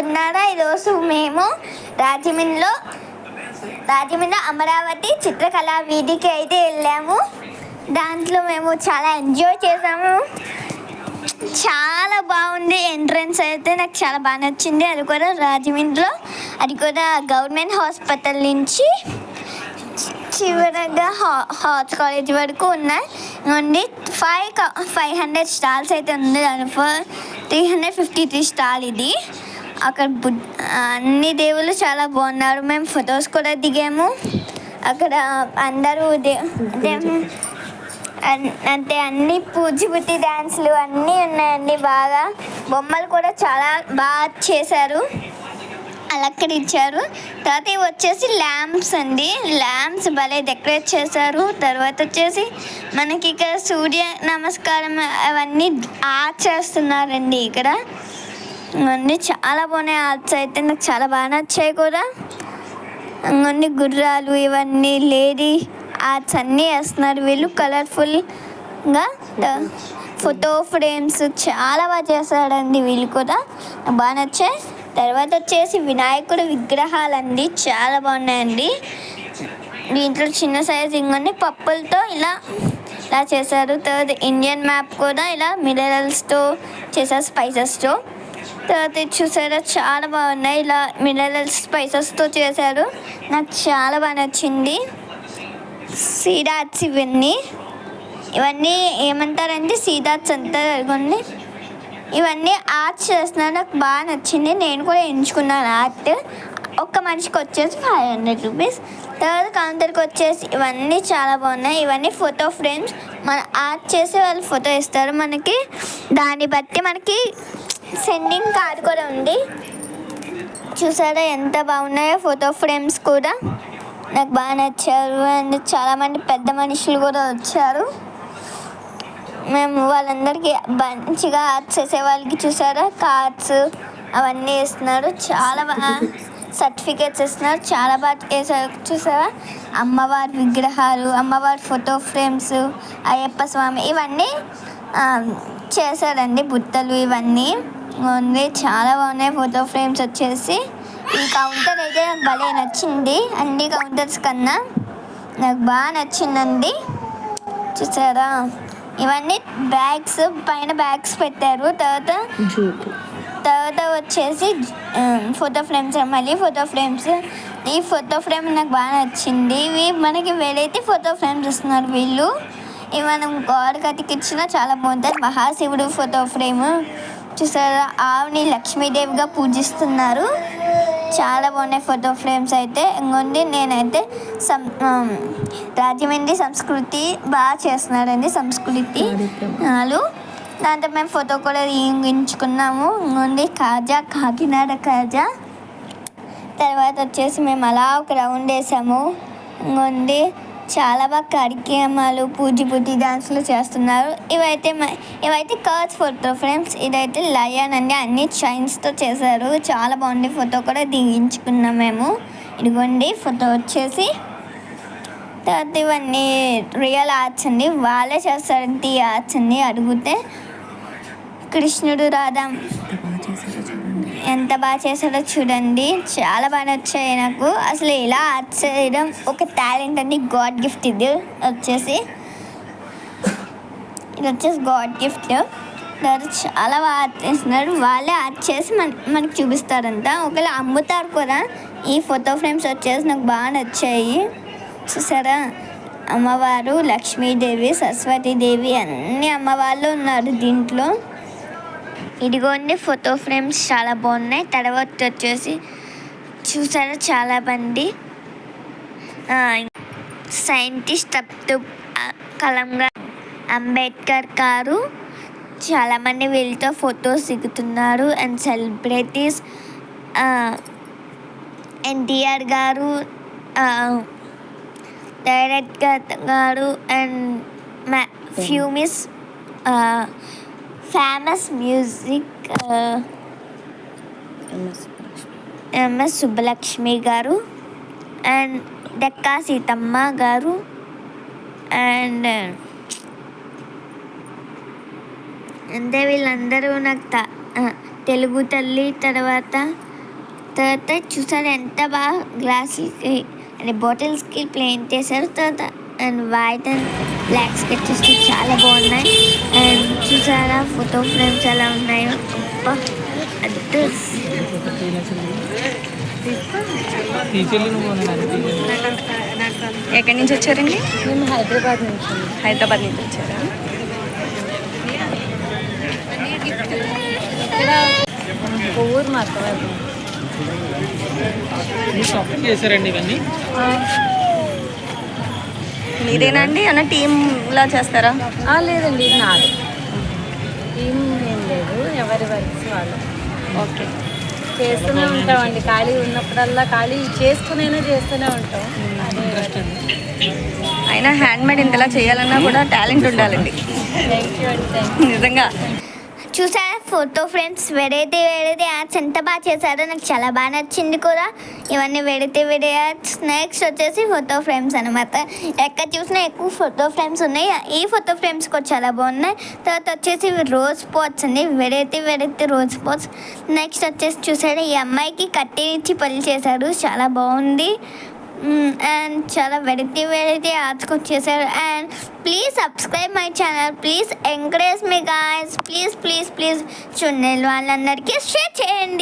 బాగున్నారా ఈరోజు మేము రాజమండ్రిలో రాజమండ్రి అమరావతి చిత్రకళా వీధికి అయితే వెళ్ళాము. దాంట్లో మేము చాలా ఎంజాయ్ చేసాము. చాలా బాగుంది ఎంట్రన్స్ అయితే నాకు చాలా బాగా నచ్చింది. అది కూడా రాజమండ్రిలో అది కూడా గవర్నమెంట్ హాస్పిటల్ నుంచి చివరగా హార్ట్ కాలేజ్ వరకు ఉన్నాయి. నుండి ఫైవ్ ఫైవ్ హండ్రెడ్ స్టాల్స్ అయితే ఉంది దానిపై three hundred fifty three stall ఇది. అక్కడ అన్ని దేవుళ్ళు చాలా బాగున్నారు. మేము ఫొటోస్ కూడా దిగాము. అక్కడ అందరూ దే అంటే అన్ని పూచిపుట్టి డ్యాన్స్లు అన్నీ ఉన్నాయండి బాగా. బొమ్మలు కూడా చాలా బాగా చేశారు. అలంకరించారు. తర్వాత ఇవి వచ్చేసి ల్యాంప్స్ అండి. ల్యాంప్స్ భలే డెకరేట్ చేశారు. తర్వాత వచ్చేసి మనకి ఇక్కడ సూర్య నమస్కారం అవన్నీ ఆర్ట్ చేస్తున్నారండి ఇక్కడ. ఇవన్నీ చాలా బాగున్నాయి. ఆర్ట్స్ అయితే నాకు చాలా బాగా నచ్చాయి కూడా. అన్ని గుర్రాలు ఇవన్నీ లేడీ ఆర్ట్స్ అన్నీ వేస్తున్నారు. వీళ్ళు కలర్ఫుల్గా ఫోటో ఫ్రేమ్స్ చాలా బాగా చేస్తాడండి వీళ్ళు కూడా. బాగా నచ్చాయి. తర్వాత వచ్చేసి వినాయకుడు విగ్రహాలండి. చాలా బాగున్నాయండి. దీంట్లో చిన్న సైజ్ ఇంకొన్ని పప్పులతో ఇలా ఇలా చేశారు. తర్వాత ఇండియన్ మ్యాప్ కూడా ఇలా మినరల్స్తో చేశారు స్పైసెస్తో తర్వాత ఇది చూసారా? చాలా బాగున్నాయి. ఇలా మినరల్స్ స్పైసెస్తో చేశారు. నాకు చాలా బాగా నచ్చింది. సీడాట్స్ ఇవన్నీ. ఇవన్నీ ఏమంటారంటే సీడాట్స్ అంటారు అనుకోండి ఇవన్నీ ఆర్ట్స్ చేస్తున్నారు. నాకు బాగా నచ్చింది. నేను కూడా ఎంచుకున్నాను ఆర్ట్. ఒక్క మనిషికి వచ్చేసి ఫైవ్ హండ్రెడ్ రూపీస్ తర్వాత కౌంటర్కి వచ్చేసి ఇవన్నీ చాలా బాగున్నాయి. ఇవన్నీ ఫోటో ఫ్రేమ్స్ మన ఆర్ట్ చేసి వాళ్ళు ఫోటో ఇస్తారు మనకి. దాన్ని బట్టి మనకి సెండింగ్ కార్డ్ కూడా ఉంది. చూసారా ఎంత బాగున్నాయో ఫోటో ఫ్రేమ్స్ కూడా. నాకు బాగా నచ్చారు. అండ్ చాలామంది పెద్ద మనుషులు కూడా వచ్చారు. మేము వాళ్ళందరికీ మంచిగా ఆర్ట్స్ చేసే వాళ్ళకి చూసారా? కార్డ్స్ అవన్నీ వేస్తున్నారు. చాలా బాగా సర్టిఫికేట్స్ ఇస్తున్నారు చాలా బాగా చేశారు. చూసారా? అమ్మవారి విగ్రహాలు అమ్మవారి ఫోటో ఫ్రేమ్స్ అయ్యప్ప స్వామి ఇవన్నీ చేశారండి బుట్టలు ఇవన్నీ. ఉంది. చాలా బాగున్నాయి ఫోటో ఫ్రేమ్స్ వచ్చేసి. ఈ కౌంటర్ అయితే నాకు భలే నచ్చింది. అన్ని కౌంటర్స్ కన్నా నాకు బాగా నచ్చిందండి. చూసారా? ఇవన్నీ బ్యాగ్స్ పైన బ్యాగ్స్ పెట్టారు. తర్వాత తర్వాత వచ్చేసి ఫోటో ఫ్రేమ్స్ మళ్ళీ ఫోటో ఫ్రేమ్స్ ఈ ఫోటో ఫ్రేమ్ నాకు బాగా నచ్చింది. ఇవి మనకి వేలైతే ఫోటో ఫ్రేమ్స్ ఇస్తున్నారు వీళ్ళు. ఇవి మనం గోడకి అతికిచ్చినా చాలా బాగుంటుంది మహాశివుడు ఫోటో ఫ్రేమ్ చూసారా? ఆవుని లక్ష్మీదేవిగా పూజిస్తున్నారు. చాలా బాగున్నాయి ఫోటో ఫ్రేమ్స్ అయితే. ఇంకొంది నేనైతే సం రాజమండ్రి సంస్కృతి బాగా చేస్తున్నారండి సంస్కృతి వాళ్ళు దాంతో మేము ఫోటో కూడా తీయించుకున్నాము. ఇంకొంది కాజా కాకినాడ కాజా. తర్వాత వచ్చేసి మేము అలా ఒక రౌండ్ వేసాము. ఇంకొంది చాలా బాగా కార్యక్రమాలు పూజ పూజ డాన్స్లు చేస్తున్నారు. ఇవైతే మ- ఇవైతే కర్స్ ఫోటో ఫ్రేమ్స్ ఇదైతే లయన్ అండి. అన్ని చైన్స్తో చేశారు. చాలా బాగుంది ఫోటో కూడా దిగించుకున్నాం మేము. ఇదిగోండి ఫోటో వచ్చేసి. తర్వాత ఇవన్నీ రియల్ ఆర్ట్స్ అండి. వాళ్ళే చేస్తారంటే ఈ ఆర్ట్స్ అండి అడిగితే. కృష్ణుడు రాధా. ఎంత బాగా చేశాడో చూడండి. చాలా బాగా నచ్చాయి నాకు. అసలు ఇలా ఆర్ట్ చేయడం ఒక టాలెంట్ అండి. గాడ్ గిఫ్ట్ ఇది వచ్చేసి. ఇది వచ్చేసి గాడ్ గిఫ్ట్. దాని చాలా బాగా ఆర్ట్ చేస్తున్నారు. వాళ్ళే ఆర్ట్ చేసి మన మనకి చూపిస్తారంట. ఒకవేళ అమ్ముతారు కూడా ఈ ఫోటో ఫ్రేమ్స్ వచ్చేసి నాకు బాగా నచ్చాయి. చూసారా? అమ్మవారు లక్ష్మీదేవి సరస్వతీదేవి అన్ని అమ్మవాళ్ళు ఉన్నారు దీంట్లో. ఇదిగోండి ఫోటో ఫ్రేమ్స్ చాలా బాగున్నాయి. తర్వాత వచ్చేసి చూసారా చాలా మంది? సైంటిస్ట్ అబ్దుల్ కలాం గారు అంబేద్కర్ గారు చాలామంది వీళ్ళతో ఫొటోస్ దిగుతున్నారు. అండ్ సెలబ్రిటీస్ ఎన్టీఆర్ గారు డైరెక్టర్ గారు అండ్ మ్యా ఫ్యూమిస్ ఫేమస్ మ్యూజిక్ ఎంఎస్ సుబ్బలక్ష్మి గారు అండ్ డెక్కా సీతమ్మ గారు అండ్ అంటే వీళ్ళందరూ నాకు త- తెలుగు తల్లి తర్వాత తర్వాత చూసారు ఎంత బాగా గ్లాసులకి అంటే బాటిల్స్కి ప్లేన్ చేశారు తర్వాత and white and black sketches చాలా బాగున్నాయి. అండ్ చూసారా? ఫోటో ఫ్రేమ్స్ ఎలా ఉన్నాయో? ఎక్కడి నుంచి వచ్చారండి? మేము హైదరాబాద్ నుంచి హైదరాబాద్ నుంచి వచ్చారా? ఇక్కడ కొవ్వూరు మా అక్క వాళ్ళు మీరు షాపింగ్ చేశారండి ఇవన్నీ? మీరేనా అండి అన్న టీంలా చేస్తారా? లేదండి ఇది నాది. ఏం ఏం లేదు ఎవరి వర్క్స్ వాళ్ళు. ఓకే. చేస్తూనే ఉంటామండి ఖాళీ ఉన్నప్పుడల్లా ఖాళీ చేసుకునైనా చేస్తూనే ఉంటాం. అయినా హ్యాండ్ మేడ్ ఇంతలా చేయాలన్నా కూడా టాలెంట్ ఉండాలండి. థ్యాంక్ యూ అండి థ్యాంక్ నిజంగా. చూసారా? Photo frames variety variety ads ఎంత బాగా చేశారో నాకు చాలా బాగా నచ్చింది కూడా. ఇవన్నీ వెరైటీ వెరైటీ యాడ్స్ నెక్స్ట్ వచ్చేసి ఫోటో ఫ్రేమ్స్ అనమాట ఎక్కడ చూసినా ఎక్కువ ఫోటో ఫ్రేమ్స్ ఉన్నాయి. ఈ ఫోటో ఫ్రేమ్స్ కూడా చాలా బాగున్నాయి. తర్వాత వచ్చేసి రోజ్ స్పాట్స్ అండి. Variety variety rose spots next వచ్చేసి చూసారా? ఈ అమ్మాయికి కట్టి ఇచ్చి పెళ్ళి చేశారు. చాలా బాగుంది. అండ్ చాలా వెరైటీ వెరైటీ ఆర్ట్స్కి వచ్చేసారు. And please subscribe my channel please encourage me guys please please please చూడండి వాళ్ళందరికీ షేర్ చేయండి.